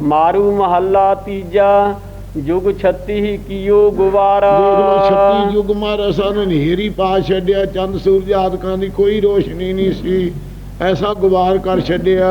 ਮਾਰੂ ਮਹੱਲਾ ਤੀਜਾ ਜੁਗ 36 ਕੀਓ ਗੁਵਾਰਾ ਦੇਖ ਲਓ 36 ਯੁੱਗ ਮਹਾਰਾਜ ਸਾਨੂੰ ਹਨੇਰੀ ਪਾ ਛੱਡਿਆ ਚੰਦ ਸੂਰਜ ਆਦਿਕਾਂ ਦੀ ਕੋਈ ਰੋਸ਼ਨੀ ਨਹੀਂ ਸੀ। ਐਸਾ ਗੁਬਾਰ ਕਰ ਛੱਡਿਆ।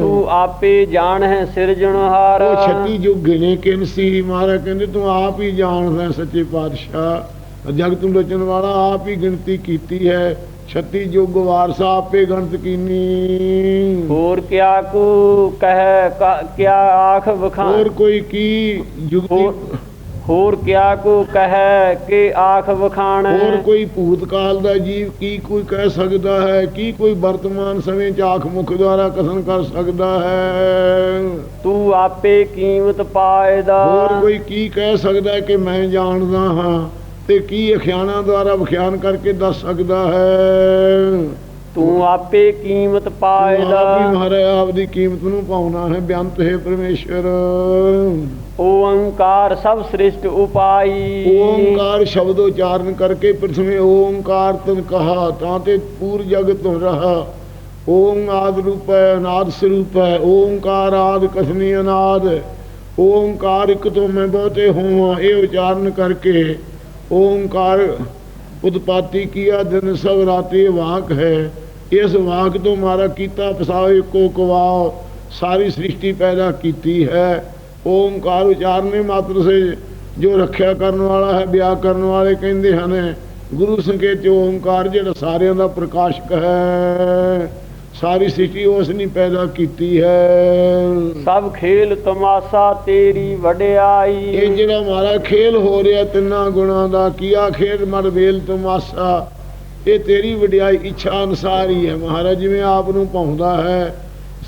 ਤੂੰ ਆਪੇ ਜਾਣ ਹੈ ਸਿਰਜਣਹਾਰ ਉਹ 36 ਯੁੱਗ ਗਿਣੇ ਕਿਨ ਸੀ? ਮਹਾਰਾਜ ਕਹਿੰਦੇ ਤੂੰ ਆਪ ਹੀ ਜਾਣਦਾ ਸੱਚੇ ਪਾਤਸ਼ਾਹ। ਜਗਤ ਨੂੰ ਰਚਣ ਵਾਲਾ ਆਪ ਹੀ ਗਿਣਤੀ ਕੀਤੀ ਹੈ। 36 ਯੁੱਗ ਵਾਰਸਾ ਆਪੇ ਗਣਤ ਕੀਨੀ। ਹੋਰ ਕਿਆ ਕੋ ਕਹਿ ਕਿਆ ਆਖ ਵਖਾਣ ਹੋਰ ਕੋਈ ਕੀ ਯੁਗਤੀ ਹੋਰ ਕਿਆ ਕੋ ਕਹਿ ਕਿ ਆਖ ਵਖਾਣ ਹੋਰ ਕੋਈ ਭੂਤਕਾਲ ਦਾ ਜੀਵ ਕੀ ਕੋਈ ਕਹਿ ਸਕਦਾ ਹੈ? ਕੀ ਕੋਈ ਵਰਤਮਾਨ ਸਮੇਂ ਚ ਆਖ ਮੁਖ ਦੁਆਰਾ ਕਥਨ ਕਰ ਸਕਦਾ ਹੈ? ਤੂੰ ਆਪੇ ਕੀਮਤ ਪਾਏਦਾ। ਹੋਰ ਕੋਈ ਕੀ ਕਹਿ ਸਕਦਾ ਹੈ ਕਿ ਮੈਂ ਜਾਣਦਾ ਹਾਂ? ਤੇ ਕੀ ਅਖਿਆਣਾ ਦੁਆਰਾ ਵਿਖਿਆਨ ਕਰਕੇ ਦੱਸ ਸਕਦਾ ਹੈ? ਤੂੰ ਆਪੇ ਕੀਮਤ ਆਪ ਹੀ ਪਾਏਦਾ ਮਹਾਰਾਜ ਆਪ ਦੀ ਕੀਮਤ ਨੂੰ ਪਾਉਣਾ ਹੈ। ਬੇਅੰਤ ਹੈ ਪਰਮੇਸ਼ਰ ਓੰਕਾਰ ਸਭ ਸ੍ਰਿਸ਼ਟ ਉਪਾਈ। ਓੰਕਾਰ ਸ਼ਬਦ ਉਚਾਰਨ ਕਰਕੇ ਪ੍ਰਥਮੇ ਓੰਕਾਰ ਤਨ ਕਹਾ ਤਾਂ ਤੇ ਪੂਰ ਜਗਤ ਰਹਾ। ਓਮ ਆਦ ਰੂਪ ਹੈ ਅਨਾਦ ਸਰੂਪ ਹੈ ਓੰਕਾਰ ਆਦ ਕਥਨੀ ਅਨਾਦ। ਓੰਕਾਰ ਇੱਕ ਤੋਂ ਮੈਂ ਬਹੁਤੇ ਹੋਵਾਂ ਇਹ ਉਚਾਰਨ ਕਰਕੇ ਓੰਕਾਰ ਉਤਪਾਤੀ ਕੀਆ ਦਿਨ ਸਭ ਰਾਤੀ ਵਾਕ ਹੈ। ਇਸ ਵਾਕ ਤੋਂ ਮਾਰਾ ਕੀਤਾ ਪਸਾਵੇ ਕੋ ਕਵਾਓ, ਸਾਰੀ ਸ੍ਰਿਸ਼ਟੀ ਪੈਦਾ ਕੀਤੀ ਹੈ। ਓੰਕਾਰ ਉਚਾਰਨੇ ਮਾਤਰ ਸੇ ਜੋ ਰੱਖਿਆ ਕਰਨ ਵਾਲਾ ਹੈ, ਵਿਆਹ ਕਰਨ ਵਾਲੇ ਕਹਿੰਦੇ ਹਨ, ਗੁਰੂ ਸੰਕੇਤ ਚ ਓੰਕਾਰ ਜਿਹੜਾ ਸਾਰਿਆਂ ਦਾ ਪ੍ਰਕਾਸ਼ਕ ਹੈ। ਸਾਰੀ ਸ੍ਰਿਸ਼ਟੀ ਉਸ ਨੇ ਪੈਦਾ ਕੀਤੀ ਹੈ। ਸਭ ਖੇਲ ਤਮਾਸ਼ਾ ਤੇਰੀ ਵਡਿਆਈ। ਇਹ ਜਿਹੜਾ ਮਾਰਾ ਖੇਲ ਹੋ ਰਿਹਾ ਤਿੰਨਾਂ ਗੁਣਾਂ ਦਾ ਕੀਆ ਖੇਡ ਮਰ ਵੇਲ ਤਮਾਸ਼ਾ ਇਹ ਤੇਰੀ ਵਡਿਆਈ ਇੱਛਾ ਅਨਸਾਰ ਹੀ ਹੈ। ਮਹਾਰਾਜ ਜਿਵੇਂ ਆਪ ਨੂੰ ਪਾਉਂਦਾ ਹੈ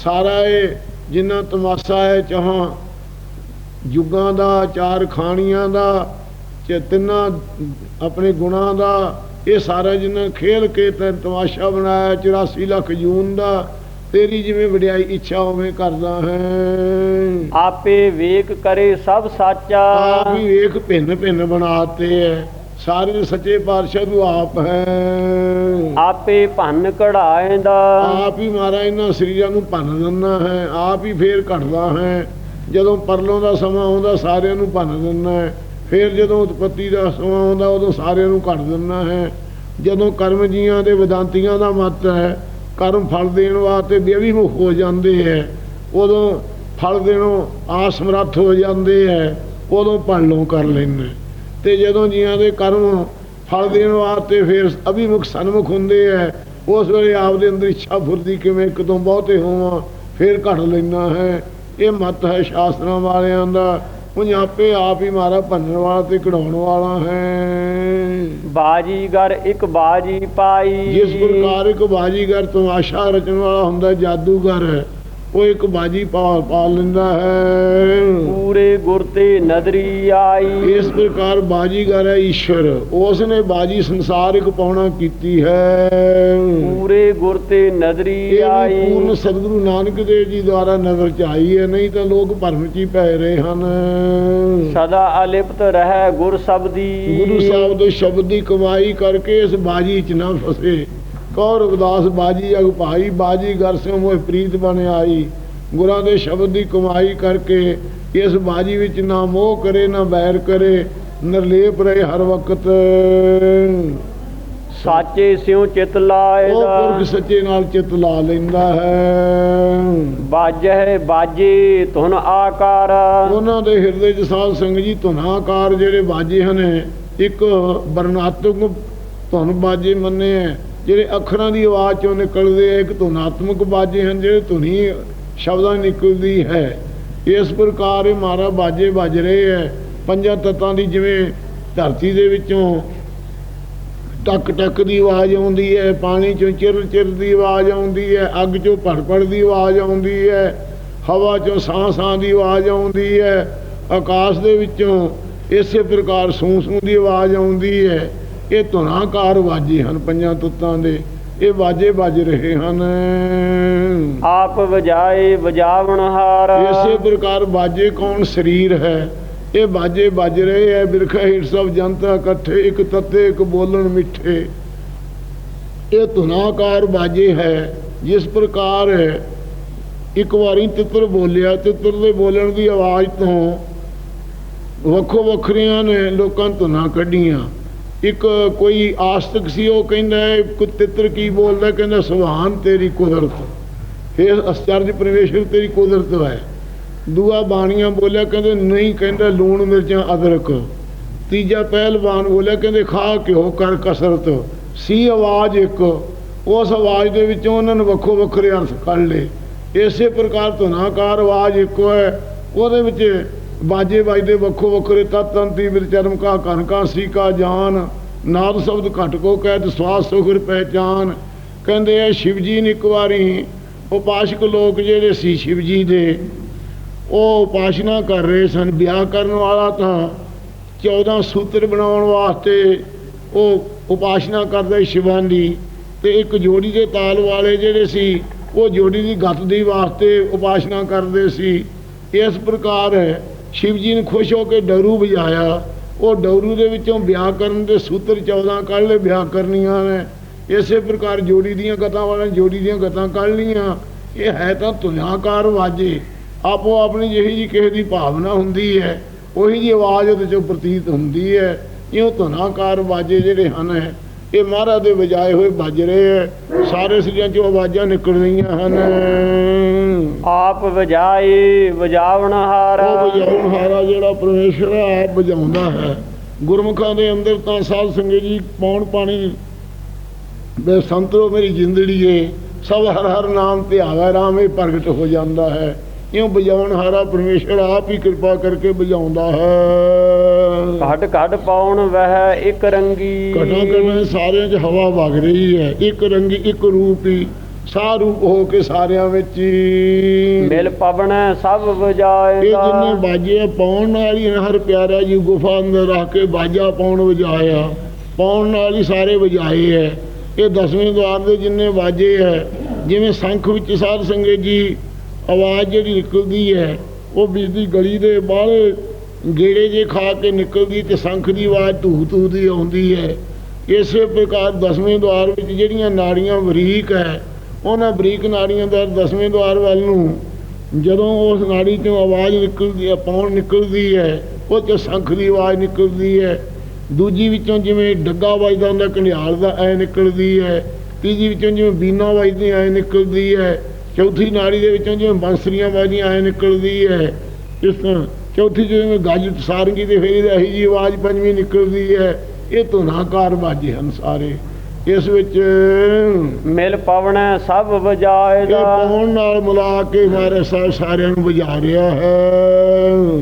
ਸਾਰਾ ਇਹ ਜਿੰਨਾ ਤਮਾਸ਼ਾ ਹੈ ਚਾਹਾਂ ਯੁੱਗਾਂ ਦਾ ਚਾਰ ਖਾਣੀਆਂ ਦਾ ਤੇ ਤਿੰਨਾਂ ਆਪਣੇ ਗੁਣਾਂ ਦਾ ਇਹ ਸਾਰਾ ਜਿੰਨਾ ਖੇਲ ਕੇ ਤੇ ਤਮਾਸ਼ਾ ਬਣਾਇਆ 84 ਲੱਖ ਜੂਨ ਦਾ ਤੇਰੀ ਜਿਵੇਂ ਵਡਿਆਈ ਇੱਛਾ ਉਵੇਂ ਕਰਦਾ ਹੈ। ਆਪੇ ਵੇਖ ਕਰੇ ਸਭ ਸਾਚਾ। ਆਪ ਹੀ ਵੇਖ ਭਿੰਨ ਭਿੰਨ ਬਣਾਤੇ ਹੈ ਸਾਰੇ ਸੱਚੇ ਪਾਤਸ਼ਾਹ ਨੂੰ ਆਪ ਹੈ। ਆਪੇ ਭੰਨ ਕਢਾਏਂਦਾ। ਆਪ ਹੀ ਮਹਾਰਾਜ ਇਹਨਾਂ ਸਰੀਰਾਂ ਨੂੰ ਭੰਨ ਦਿੰਦਾ ਹੈ ਆਪ ਹੀ ਫੇਰ ਘਟਦਾ ਹੈ। ਜਦੋਂ ਪਰਲੋਂ ਦਾ ਸਮਾਂ ਆਉਂਦਾ ਸਾਰਿਆਂ ਨੂੰ ਭੰਨ ਦਿੰਦਾ ਹੈ। ਫਿਰ ਜਦੋਂ ਉਤਪਤੀ ਦਾ ਸਮਾਂ ਆਉਂਦਾ, ਉਦੋਂ ਸਾਰਿਆਂ ਨੂੰ ਘਟ ਦਿੰਦਾ ਹੈ। ਜਦੋਂ ਕਰਮ ਜੀਆਂ ਦੇ ਵਿਦਾਂਤੀਆਂ ਦਾ ਮਤ ਹੈ, ਕਰਮ ਫਲ ਦੇਣ ਵਾਸਤੇ ਬੇਵੀਮੁਖ ਹੋ ਜਾਂਦੇ ਹੈ। ਉਦੋਂ ਫਲ ਦੇਣੋਂ ਆਸਮਰੱਥ ਹੋ ਜਾਂਦੇ ਹੈ, ਉਦੋਂ ਭੰਲੋਂ ਕਰ ਲੈਂਦੇ। ਤੇ ਜਦੋਂ ਜੀਆਂ ਦੇ ਕਰਮ ਫਲ ਦੇਣ ਵਾਸਤੇ ਫਿਰ ਅਭਿਮੁਖ ਸਨਮੁਖ ਹੁੰਦੇ ਹੈ, ਉਸ ਵੇਲੇ ਆਪ ਦੇ ਅੰਦਰ ਇੱਛਾ ਫੁਰਦੀ ਕਿਵੇਂ ਇੱਕ ਬਹੁਤੇ ਹੋਵਾਂ, ਫਿਰ ਘਟ ਲੈਣਾ ਹੈ। ਇਹ ਮਤ ਹੈ ਸ਼ਾਸਤਰਾਂ ਵਾਲਿਆਂ ਦਾ। ਉਹ ਆਪੇ ਆਪ ਹੀ ਮਾਰਾ ਭੰਨਣ ਵਾਲਾ ਤੇ ਕਢਾਉਣ ਵਾਲਾ ਹੈ। ਬਾਜੀਗਰ ਇੱਕ ਬਾਜੀ ਪਾਈ। ਜਿਸ ਪ੍ਰਕਾਰ ਇੱਕ ਬਾਜੀਗਰ ਤਮਾਸ਼ਾ ਰਚਣ ਵਾਲਾ ਹੁੰਦਾ ਜਾਦੂਗਰ ਹੈ ਉਹ ਇੱਕ ਬਾਜੀ ਪਾ ਪਾ ਲੈਂਦਾ ਹੈ। ਗੁਰ ਤੇ ਨਦਰੀ ਆਈ। ਇਸ ਪ੍ਰਕਾਰ ਬਾਜੀਗਰ ਹੈ ਈਸ਼ਵਰ ਉਸ ਨੇ ਬਾਜੀ ਸੰਸਾਰਿਕ ਪਾਉਣਾ ਕੀਤੀ ਹੈ। ਪੂਰੇ ਗੁਰ ਤੇ ਨਦਰੀ ਆਈ। ਪੂਰਨ ਸਤਿਗੁਰੂ ਨਾਨਕ ਦੇਵ ਜੀ ਦੁਆਰਾ ਨਜ਼ਰ ਚ ਆਈ ਹੈ ਨਹੀਂ ਤਾਂ ਲੋਕ ਭਰਮ ਚ ਹੀ ਪੈ ਰਹੇ ਹਨ। ਸਦਾ ਅਲਿਪਤ ਰਹਿ ਗੁਰ ਸਬਦੀ। ਗੁਰੂ ਸਾਹਿਬ ਦੇ ਸ਼ਬਦ ਦੀ ਕਮਾਈ ਕਰਕੇ ਇਸ ਬਾਜੀ ਚ ਨਾ ਫਸੇ। ਕੌਰ ਰਵਿਦਾਸ ਬਾਜੀ ਅਗ ਭਾਈ ਬਾਜੀ ਗਰ ਮੋਹ ਪ੍ਰੀਤ ਬਣ ਆਈ। ਗੁਰਾਂ ਦੇ ਸ਼ਬਦ ਦੀ ਕਮਾਈ ਕਰਕੇ ਇਸ ਬਾਜੀ ਵਿੱਚ ਨਾ ਮੋਹ ਕਰੇ ਨਾ ਬੈਰ ਕਰੇ ਨਿਰਲੇਪ ਰਹੇ ਹਰ ਵਕਤ। ਸਾਚੇ ਸਿਉ ਚਿਤ ਉਹ ਲਾਏਦਾ ਪੁਰਖ ਸੱਚੇ ਨਾਲ ਚਿਤ ਲਾ ਲੈਂਦਾ ਹੈ। ਬਾਜੈ ਬਾਜੇ ਧੁਨ ਆਕਾਰ। ਉਹਨਾਂ ਦੇ ਹਿਰਦੇ 'ਚ ਸਾਧ ਸੰਗ ਜੀ ਧੁਨਾਕਾਰ ਜਿਹੜੇ ਬਾਜੇ ਹਨ ਇੱਕ ਵਰਣਾਤਮਕ ਧੁਨ ਬਾਜੇ ਮੰਨੇ ਹੈ ਜਿਹੜੇ ਅੱਖਰਾਂ ਦੀ ਆਵਾਜ਼ ਚੋਂ ਨਿਕਲਦੇ ਇੱਕ ਧੁਨਾਤਮਕ ਬਾਜੇ ਹਨ ਜਿਹੜੇ ਧੁਨੀ ਸ਼ਬਦਾਂ ਨਿਕਲਦੀ ਹੈ। ਇਸ ਪ੍ਰਕਾਰ ਇਹ ਮਾਰਾ ਬਾਜੇ ਵੱਜ ਰਹੇ ਹੈ। ਪੰਜਾਂ ਤੱਤਾਂ ਦੀ ਜਿਵੇਂ ਧਰਤੀ ਦੇ ਵਿੱਚੋਂ ਟਕ ਟਕ ਦੀ ਆਵਾਜ਼ ਆਉਂਦੀ ਹੈ, ਪਾਣੀ ਚੋਂ ਚਿਰ ਚਿਰ ਦੀ ਆਵਾਜ਼ ਆਉਂਦੀ ਹੈ, ਅੱਗ ਚੋਂ ਭੜ ਭੜ ਦੀ ਆਵਾਜ਼ ਆਉਂਦੀ ਹੈ, ਹਵਾ ਚੋਂ ਸਾਹ ਸਾਹ ਦੀ ਆਵਾਜ਼ ਆਉਂਦੀ ਹੈ, ਆਕਾਸ਼ ਦੇ ਵਿੱਚੋਂ ਇਸੇ ਪ੍ਰਕਾਰ ਸੂੰ ਸੂੰ ਦੀ ਆਵਾਜ਼ ਆਉਂਦੀ ਹੈ। ਇਹ ਧੁਨਾਕਾਰ ਵਾਜੇ ਹਨ ਪੰਜਾਂ ਤੁੱਤਾਂ ਦੇ। ਇਹ ਵਾਜੇ ਵੱਜ ਰਹੇ ਹਨ। ਆਪ ਵਜਾਏ ਵਜਾਵਣ ਹਾਰ। ਇਸੇ ਪ੍ਰਕਾਰ ਬਾਜੇ ਕੌਣ ਸਰੀਰ ਹੈ? ਇਹ ਬਾਜੇ ਵੱਜ ਰਹੇ ਹੈ ਬਿਰਖਾ ਹੀਟ ਸਭ ਜਨਤਾ ਇਕੱਠੇ ਇੱਕ ਤੱਤੇ ਇੱਕ ਬੋਲਣ ਮਿੱਠੇ। ਇਹ ਧੁਨਾਕਾਰ ਬਾਜੇ ਹੈ ਜਿਸ ਪ੍ਰਕਾਰ ਇੱਕ ਵਾਰੀ ਤਿੱਤਰ ਬੋਲਿਆ ਤਿੱਤਰ ਦੇ ਬੋਲਣ ਦੀ ਆਵਾਜ਼ ਤੋਂ ਵੱਖੋ ਵੱਖਰੀਆਂ ਨੇ ਲੋਕਾਂ ਧੁਨਾਂ ਕੱਢੀਆਂ। ਇੱਕ ਕੋਈ ਆਸਤਕ ਸੀ ਉਹ ਕਹਿੰਦਾ ਹੈ, ਤਿੱਤਰ ਕੀ ਬੋਲਦਾ ਕਹਿੰਦਾ ਸੁਭਾਨ ਤੇਰੀ ਕੁਦਰਤ। ਇਹ ਅਸਚਰਜ ਪਰਮੇਸ਼ਰ ਤੇਰੀ ਕੁਦਰਤ ਹੈ। ਦੂਆ ਬਾਣੀਆਂ ਬੋਲਿਆ ਕਹਿੰਦੇ ਨਹੀਂ ਕਹਿੰਦਾ ਲੂਣ ਮਿਰਚਾਂ ਅਦਰਕ। ਤੀਜਾ ਪਹਿਲਵਾਨ ਬੋਲਿਆ ਕਹਿੰਦੇ ਖਾ ਘਿਓ ਕਰ ਕਸਰਤ। ਸੀ ਆਵਾਜ਼ ਇੱਕ। ਉਸ ਆਵਾਜ਼ ਦੇ ਵਿੱਚੋਂ ਉਹਨਾਂ ਨੇ ਵੱਖੋ ਵੱਖਰੇ ਅਰਥ ਕੱਢ ਲਏ। ਇਸੇ ਪ੍ਰਕਾਰ ਧੁਨਾਕਾਰ ਆਵਾਜ਼ ਇੱਕੋ ਹੈ। ਉਹਦੇ ਵਿੱਚ ਬਾਜੇ ਵੱਜਦੇ ਵੱਖੋ ਵੱਖਰੇ ਤਤੰਤੀ ਵਿਚਰਮ ਕਾ ਕਨ ਕਾ ਸੀ ਕਾ ਜਾਨ, ਨਾਦ ਸ਼ਬਦ ਘਟ ਕੋ ਕਹਿਤ ਸਵਾਸ ਸੁਖਰ ਪਹਿਚਾਨ। ਕਹਿੰਦੇ ਆ ਸ਼ਿਵ ਜੀ ਨੇ ਇੱਕ ਵਾਰੀ ਉਪਾਸ਼ਕ ਲੋਕ ਜਿਹੜੇ ਸੀ ਸ਼ਿਵ ਜੀ ਦੇ, ਉਹ ਉਪਾਸ਼ਨਾ ਕਰ ਰਹੇ ਸਨ। ਵਿਆਹ ਕਰਨ ਵਾਲਾ ਤਾਂ 14 ਸੂਤਰ ਬਣਾਉਣ ਵਾਸਤੇ ਉਹ ਉਪਾਸ਼ਨਾ ਕਰਦੇ ਸ਼ਿਵਾਂ ਦੀ ਤੇ ਇੱਕ ਜੋੜੀ ਦੇ ਤਾਲ ਵਾਲੇ ਜਿਹੜੇ ਸੀ, ਉਹ ਜੋੜੀ ਦੀ ਗੱਤ ਦੀ ਵਾਸਤੇ ਉਪਾਸ਼ਨਾ ਕਰਦੇ ਸੀ। ਇਸ ਪ੍ਰਕਾਰ ਸ਼ਿਵ ਜੀ ਨੇ ਖੁਸ਼ ਹੋ ਕੇ ਡਰੂ ਵਜਾਇਆ। ਉਹ ਡਰੂ ਦੇ ਵਿੱਚੋਂ ਵਿਆਹ ਕਰਨ ਦੇ ਸੂਤਰ 14 ਕੱਢ ਲਏ, ਵਿਆਹ ਕਰਨੀਆਂ ਨੇ। ਇਸੇ ਪ੍ਰਕਾਰ ਜੋੜੀ ਦੀਆਂ ਗਤਾਂ ਵਾਲਿਆਂ ਜੋੜੀ ਦੀਆਂ ਗਤਾਂ ਕੱਢ ਲੀਆਂ ਇਹ ਹੈ ਤਾਂ ਧੁਨਾਕਾਰ ਵਾਜੇ। ਆਪੋ ਆਪਣੀ ਜਿਹੀ ਜੀ ਕਿਸੇ ਦੀ ਭਾਵਨਾ ਹੁੰਦੀ ਹੈ, ਉਹੀ ਜੀ ਆਵਾਜ਼ ਉਹਦੇ ਚੋਂ ਪ੍ਰਤੀਤ ਹੁੰਦੀ ਹੈ। ਇਉਂ ਧੁਨਾਕਾਰ ਵਾਜੇ ਜਿਹੜੇ ਹਨ ਇਹ ਮਹਾਰਾਜ ਦੇ ਵਜਾਏ ਹੋਏ ਵੱਜ ਰਹੇ ਹੈ। ਸਾਰੇ ਸਿਰਿਆਂ ਚੋਂ ਆਵਾਜ਼ਾਂ ਨਿਕਲ ਰਹੀਆਂ ਹਨ। ਆਪ ਵਜਾਈ ਵਜਾਵਣ ਹਾਰਾ। ਉਹ ਵਜਾਉਣ ਹਾਰਾ ਜਿਹੜਾ ਪਰਮੇਸ਼ਰ ਆਪ ਵਜਾਉਂਦਾ ਹੈ। ਗੁਰਮੁਖਾਂ ਦੇ ਅੰਦਰ ਤਾਂ ਸਾਧ ਸੰਗਤ ਜੀ ਪੌਣ ਪਾਣੀ ਬੇ ਸੰਤਰੋ ਮੇਰੀ ਜਿੰਦੜੀ ਏ। ਸਭ ਹਰ ਹਰ ਨਾਮ ਧਿਆਵਾ ਰਾਮ ਇਹ ਪ੍ਰਗਟ ਹੋ ਜਾਂਦਾ ਹੈ। ਇਉਂ ਵਜਾਉਣ ਹਾਰਾ ਪਰਮੇਸ਼ਰ ਆਪ ਹੀ ਕਿਰਪਾ ਕਰਕੇ ਵਜਾਉਂਦਾ ਹੈ। ਘਟ ਘਟ ਪਾਉਣ ਵਹਿ ਇੱਕ ਰੰਗੀ। ਘਟਾ ਘਟਾ ਸਾਰਿਆਂ 'ਚ ਹਵਾ ਵਗ ਰਹੀ ਹੈ। ਇੱਕ ਰੰਗੀ ਇੱਕ ਰੂਪ ਹੀ ਸਾਰ ਰੂਪ ਹੋ ਕੇ ਸਾਰਿਆਂ ਵਿੱਚ ਮਿਲ ਪਵਨ ਸਭ ਇਹ ਵਜਾਏਗਾ ਜਿੰਨੇ ਬਾਜੇ ਪਾਉਣ ਹੀ ਹਰ ਪਿਆਰਾ ਜੀ ਗੁਫਾ ਅੰਦਰ ਰੱਖ ਕੇ ਬਾਜਾ ਪਾਉਣ ਵਜਾਇਆ। ਪਾਉਣ ਨਾਲ ਹੀ ਸਾਰੇ ਵਜਾਏ ਹੈ। ਇਹ ਦਸਵੇਂ ਦਵਾਰ ਦੇ ਜਿੰਨੇ ਬਾਜੇ ਹੈ ਜਿਵੇਂ ਸ਼ੰਖ ਵਿੱਚ ਸਾਧ ਸੰਗਤ ਜੀ ਆਵਾਜ਼ ਜਿਹੜੀ ਨਿਕਲਦੀ ਹੈ, ਉਹ ਬਿਜਲੀ ਗਲੀ ਦੇ ਬਾਹਰ ਗੇੜੇ ਜੇ ਖਾ ਕੇ ਨਿਕਲਦੀ ਤੇ ਸ਼ੰਖ ਦੀ ਆਵਾਜ਼ ਧੂ ਧੂ ਦੀ ਆਉਂਦੀ ਹੈ। ਇਸੇ ਪ੍ਰਕਾਰ ਦਸਵੇਂ ਦਵਾਰ ਵਿੱਚ ਜਿਹੜੀਆਂ ਨਾੜੀਆਂ ਬਰੀਕ ਹੈ, ਉਹਨਾਂ ਬਰੀਕ ਨਾੜੀਆਂ ਦਾ ਦਸਵੇਂ ਦਵਾਰ ਵੱਲ ਨੂੰ ਜਦੋਂ ਉਸ ਨਾੜੀ ਚੋਂ ਆਵਾਜ਼ ਨਿਕਲਦੀ ਹੈ, ਪੌਣ ਨਿਕਲਦੀ ਹੈ, ਉਹ ਚ ਸ਼ੰਖ ਦੀ ਆਵਾਜ਼ ਨਿਕਲਦੀ ਹੈ। ਦੂਜੀ ਵਿੱਚੋਂ ਜਿਵੇਂ ਡੱਗਾ ਵੱਜਦਾ ਹੁੰਦਾ ਘਨਿਆਲ ਦਾ ਐ ਨਿਕਲਦੀ ਹੈ। ਤੀਜੀ ਵਿੱਚੋਂ ਜਿਵੇਂ ਬੀਨਾ ਵੱਜਦੀ ਐ ਨਿਕਲਦੀ ਹੈ। ਚੌਥੀ ਨਾੜੀ ਦੇ ਵਿੱਚੋਂ ਜਿਵੇਂ ਬੰਸਰੀਆਂ ਵੱਜਦੀਆਂ ਐ ਨਿਕਲਦੀ ਹੈ ਇਸ ਤਰ੍ਹਾਂ ਚੌਥੀ ਜਿਵੇਂ ਗੱਜ ਸਾਰੰਗੀ ਦੇ ਫੇਰੀ ਇਹੀ ਜੀ ਆਵਾਜ਼ ਪੰਜਵੀਂ ਨਿਕਲਦੀ ਹੈ ਇਹ ਧੁਨਾਕਾਰ ਬਾਜੇ ਹਨ ਸਾਰੇ। ਇਸ ਵਿੱਚ ਮਿਲ ਪਵਨ ਸਭ ਇਹ ਵਜਾਏਗਾ ਪਾਉਣ ਨਾਲ ਮਿਲਾ ਕੇ ਮਾਰੇ ਸਾਹਿਬ ਸਾਰਿਆਂ ਨੂੰ ਵਜਾ ਰਿਹਾ ਹੈ।